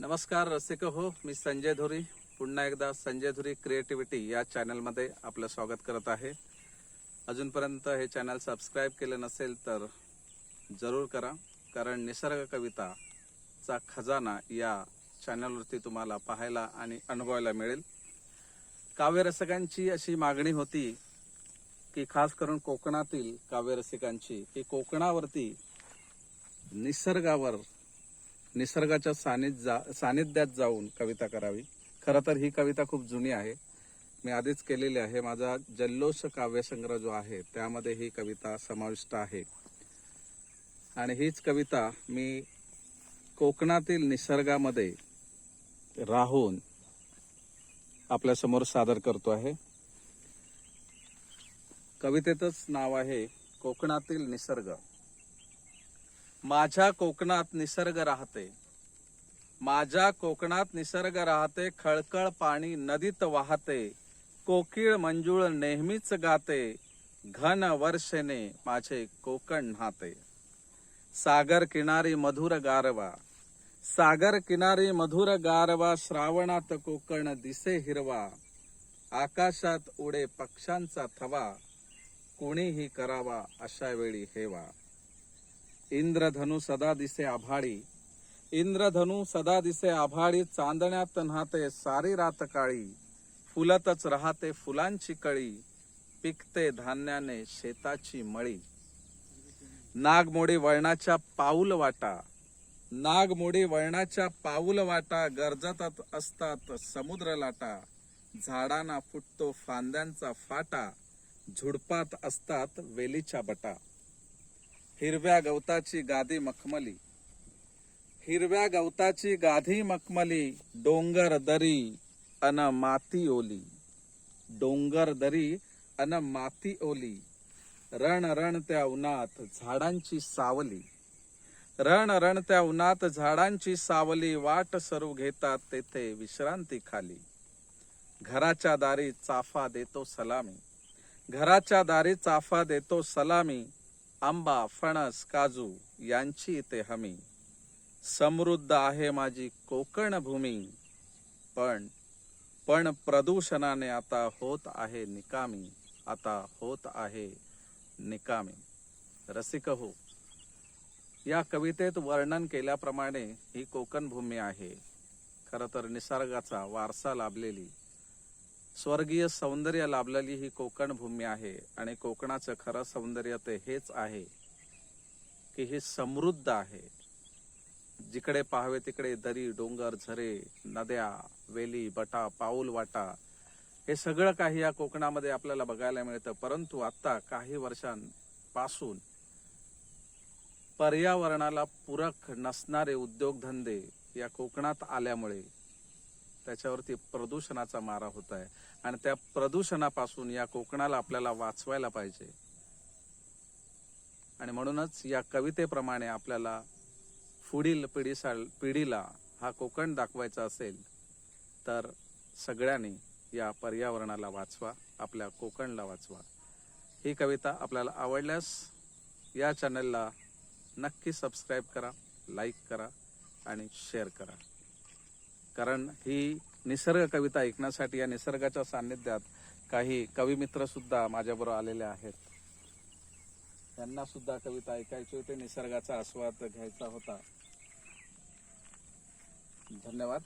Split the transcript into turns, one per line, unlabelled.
नमस्कार रसिक हो मी संजय धुरी. पुन्हा एकदा संजय धुरी क्रिएटिव्हिटी या चॅनलमध्ये आपलं स्वागत करत आहे. अजूनपर्यंत हे चॅनल सबस्क्राईब केलं नसेल तर जरूर करा कारण निसर्ग कविताचा खजाना या चॅनलवरती तुम्हाला पाहायला आणि अनुभवायला मिळेल. काव्यरसिकांची अशी मागणी होती की खास करून कोकणातील काव्यरसिकांची की कोकणावरती निसर्गावर निसर्गाच्या सानिध्या सानिध्यात जाऊन कविता करावी. खरं तर ही कविता खूप जुनी आहे. मी आधीच केलेली आहे. माझा जल्लोष काव्यसंग्रह जो आहे त्यामध्ये ही कविता समाविष्ट आहे. आणि हीच कविता मी कोकणातील निसर्गामध्ये राहून आपल्यासमोर सादर करतो आहे. कवितेतच नाव आहे कोकणातील निसर्ग. माझ्या कोकणात निसर्ग राहते. माझ्या कोकणात निसर्ग राहते खळखळ पाणी नदीत वाहते कोकिळ मंजुळ नेहमीच गाते घन वर्षेने माझे कोकण न्हाते. सागर किनारी मधुर गारवा सागर किनारी मधुर गारवा श्रावणात कोकण दिसे हिरवा आकाशात उडे पक्ष्यांचा थवा कोणीही करावा अशा वेळी हेवा. इंद्रधनु सदा दिसे आभाळी. इंद्रधनु सदा दिसे आभाळी चांदण्यात न्हाते सारी रात काळी. फुलतच राहते फुलांची कळी पिकते धान्याने शेताची मळी. नागमोडी वळणाच्या पाऊल वाटा नागमोडी वळणाच्या पाऊल वाटा गरजतात असतात समुद्र लाटा. झाडांना फुटतो फांद्यांचा फाटा झुडपात असतात वेलीच्या बटा. हिरव्या गवताची गादी मखमली. हिरव्या गवताची गाधी मखमली डोंगर दरी अन माती ओली. डोंगर दरी अन माती ओली. रण रण त्या उन्हात झाडांची सावली. रण रण त्या उन्हात झाडांची सावली वाट सरू घेतात तेथे विश्रांती खाली. घराच्या दारी चाफा देतो सलामी. घराच्या दारी चाफा देतो सलामी. आंबा फणस काजू यांची इथे हमी. समृद्ध आहे माझी कोकण भूमी. पण पण प्रदूषणाने आता होत आहे निकामी. आता होत आहे निकामी. रसिक हो या कवितेत वर्णन केल्याप्रमाणे ही कोकण भूमी आहे. खरं तर निसर्गाचा वारसा लाभलेली. स्वर्गीय सौंदर्य लाभलेली ही कोकण भूमी आहे आणि कोकणाचं खरं सौंदर्य ते हेच आहे की हे समृद्ध आहे. जिकडे पाहावे तिकडे दरी डोंगर झरे नद्या वेली बटा पाऊल वाटा हे सगळं काही या कोकणामध्ये आपल्याला बघायला मिळतं. परंतु आता काही वर्षांपासून पर्यावरणाला पूरक नसणारे उद्योगधंदे या कोकणात आल्यामुळे त्याच्यावरती प्रदूषणाचा मारा होत आहे. आणि त्या प्रदूषणापासून या कोकणाला आपल्याला वाचवायला पाहिजे. आणि म्हणूनच या कवितेप्रमाणे आपल्याला पुढील पिढीसा पिढीला हा कोकण दाखवायचा असेल तर सगळ्यांनी या पर्यावरणाला वाचवा आपल्या कोकणला वाचवा. ही कविता आपल्याला आवडल्यास या चॅनलला नक्की सबस्क्राईब करा लाईक करा आणि शेअर करा. कारण ही निसर्ग कविता ऐकण्यासाठी या निसर्गाच्या सान्निध्यात काही कविमित्र सुद्धा माझ्याबरोबर आलेले आहेत. त्यांना सुद्धा कविता ऐकायची होती. निसर्गाचा आस्वाद घ्यायचा होता. धन्यवाद.